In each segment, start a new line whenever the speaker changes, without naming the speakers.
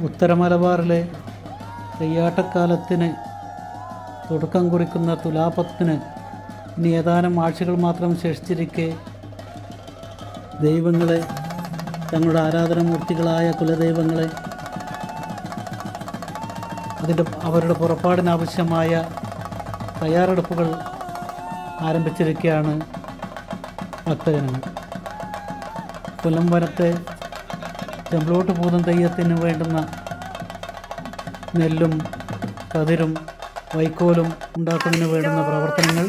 ഉത്തര മലബാറിലെ തെയ്യാട്ടക്കാലത്തിന് തുടക്കം കുറിക്കുന്ന തുലാപത്തിന് ഇനി ഏതാനും ആഴ്ചകൾ മാത്രം ശേഷിച്ചിരിക്കെ ദൈവങ്ങളെ തങ്ങളുടെ ആരാധനമൂർത്തികളായ കുലദൈവങ്ങളെ അതിന്റെ അവരുടെ പുറപ്പാടിനാവശ്യമായ തയ്യാറെടുപ്പുകൾ ആരംഭിച്ചിരിക്കുകയാണ് ഭക്തജനങ്ങൾ. പുലംവനത്തെ ചെമ്പ്ലോട്ട് പൂതം തെയ്യത്തിന് വേണ്ടുന്ന നെല്ലും കതിരും വൈക്കോലും ഉണ്ടാക്കുന്നതിന് വേണ്ടുന്ന പ്രവർത്തനങ്ങൾ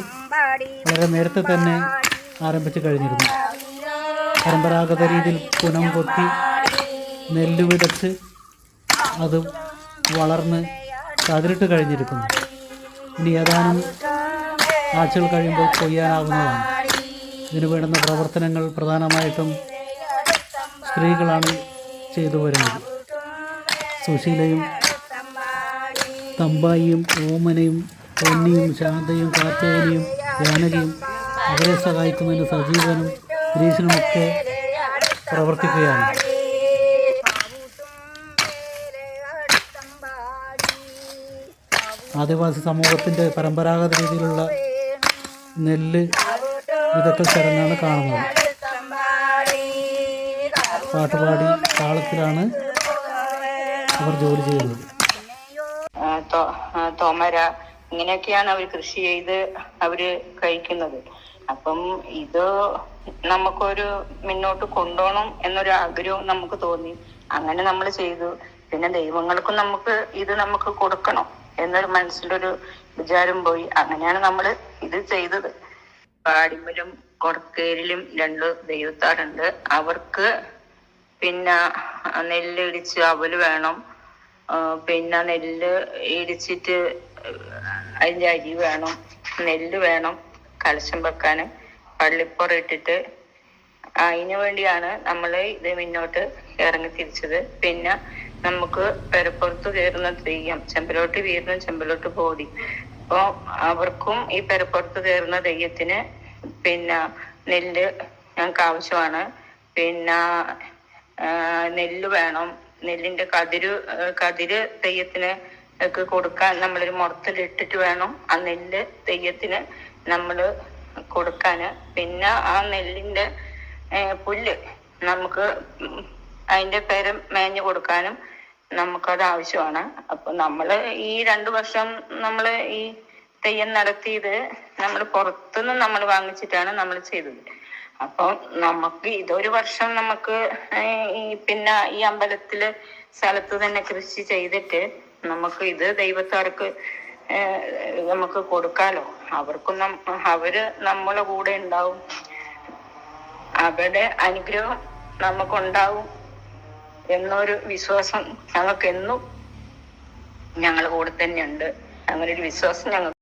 വളരെ നേരത്തെ തന്നെ ആരംഭിച്ചു കഴിഞ്ഞിരുന്നു. പരമ്പരാഗത രീതിയിൽ പുനം കൊത്തി നെല്ല് വിതച്ച് അത് വളർന്ന് കതിരിട്ട് കഴിഞ്ഞിരിക്കുന്നു. ഇനി ഏതാനും ആഴ്ചകൾ കഴിയുമ്പോൾ കൊയ്യാനാവുന്നതാണ്. ഇതിനു വേണ്ടുന്ന പ്രവർത്തനങ്ങൾ പ്രധാനമായിട്ടും സ്ത്രീകളാണ് ചെയ്തു വരുന്നത്. സുശീലയും തമ്പായിയും ഓമനയും പൊന്നിയും ശാന്തയും കാത്തേനിയും ജാനകിയും അവരെ സഹായിക്കുന്നതിന് സജീവനും ഗ്രീസിനുമൊക്കെ പ്രവർത്തിക്കുകയാണ്. ആദിവാസി സമൂഹത്തിന്റെ പരമ്പരാഗത രീതിയിലുള്ള നെല്ല് വിതക്കൽ ചടങ്ങാണ് കാണുന്നത്. പാട്ടുപാടി താളത്തിലാണ് അവർ ജോലി ചെയ്യുന്നത്.
തോമര ഇങ്ങനെയൊക്കെയാണ് അവർ കൃഷി ചെയ്ത് അവർ കഴിക്കുന്നത്. അപ്പം ഇത് നമുക്കൊരു മുന്നോട്ട് കൊണ്ടുപോകണം എന്നൊരു ആഗ്രഹം നമുക്ക് തോന്നി. അങ്ങനെ നമ്മൾ ചെയ്തു. പിന്നെ ദൈവങ്ങൾക്കും നമുക്ക് ഇത് നമുക്ക് കൊടുക്കണം എന്നൊരു മനസ്സിലൊരു വിചാരം പോയി. അങ്ങനെയാണ് നമ്മൾ ഇത് ചെയ്തത്. പാടിമ്പലും കൊടക്കേരിലും രണ്ട് ദൈവത്താറുണ്ട് അവർക്ക് പിന്നെ നെല്ല് ഇടിച്ച് അവൽ വേണം. പിന്നെ നെല്ല് ഇടിച്ചിട്ട് അതിന്റെ അരി വേണം. നെല്ല് വേണം കലശം വെക്കാന് പള്ളിപ്പുറയിട്ടിട്ട് അതിനു വേണ്ടിയാണ് നമ്മൾ ഇത് മുന്നോട്ട് ഇറങ്ങി തിരിച്ചത്. പിന്നെ നമുക്ക് പെരപ്പുറത്ത് കയറുന്ന തെയ്യം ചെമ്പലോട്ട് വീരുന്ന ചെമ്പലോട്ട് പോടി അപ്പൊ അവർക്കും ഈ പെരപ്പുറത്ത് കയറുന്ന തെയ്യത്തിന് പിന്നെ നെല്ല് ഞങ്ങൾക്ക് ആവശ്യമാണ് പിന്നെ നെല്ല് വേണം. നെല്ലിന്റെ കതിര് കതിര് തെയ്യത്തിന് ഒക്കെ കൊടുക്കാൻ നമ്മളൊരു മുറത്തിലിട്ടിട്ട് വേണം ആ നെല്ല് തെയ്യത്തിന് നമ്മൾ കൊടുക്കാന്. പിന്നെ ആ നെല്ലിന്റെ പുല്ല് നമുക്ക് അതിന്റെ പേരം മേഞ്ഞു കൊടുക്കാനും നമുക്കത് ആവശ്യമാണ്. അപ്പൊ നമ്മൾ ഈ രണ്ടു വർഷം നമ്മൾ ഈ തെയ്യം നടത്തിയത് നമ്മൾ പുറത്തുനിന്ന് നമ്മൾ വാങ്ങിച്ചിട്ടാണ് നമ്മൾ ചെയ്തത്. അപ്പൊ നമുക്ക് ഇതൊരു വർഷം നമുക്ക് ഈ പിന്നെ ഈ അമ്പലത്തിൽ സ്ഥലത്ത് തന്നെ കൃഷി ചെയ്തിട്ട് നമുക്ക് ഇത് ദൈവത്താർക്ക് നമുക്ക് കൊടുക്കാലോ. അവർക്കും അവർ നമ്മളെ കൂടെ ഉണ്ടാവും. അവരുടെ അനുഗ്രഹം നമുക്കുണ്ടാവും എന്നൊരു വിശ്വാസം ഞങ്ങൾക്ക് എന്നും ഞങ്ങളുടെ കൂടെ തന്നെയുണ്ട്. അങ്ങനെ ഒരു വിശ്വാസം ഞങ്ങൾക്ക്